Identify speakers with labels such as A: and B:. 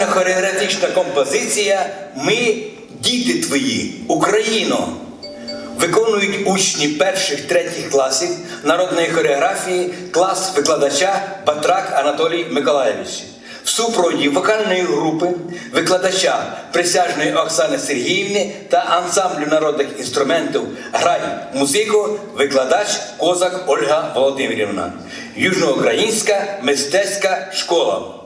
A: Вокальна хореографічна композиція Ми діти твої, Україно. Виконують учні перших третіх класів народної хореографії клас викладача Батрак Анатолій Миколаєвич. В супроводі вокальної групи викладача присяжної Оксани Сергіївни та ансамблю народних інструментів Грай музику викладач Козак Ольга Володимирівна. Южноукраїнська мистецька школа.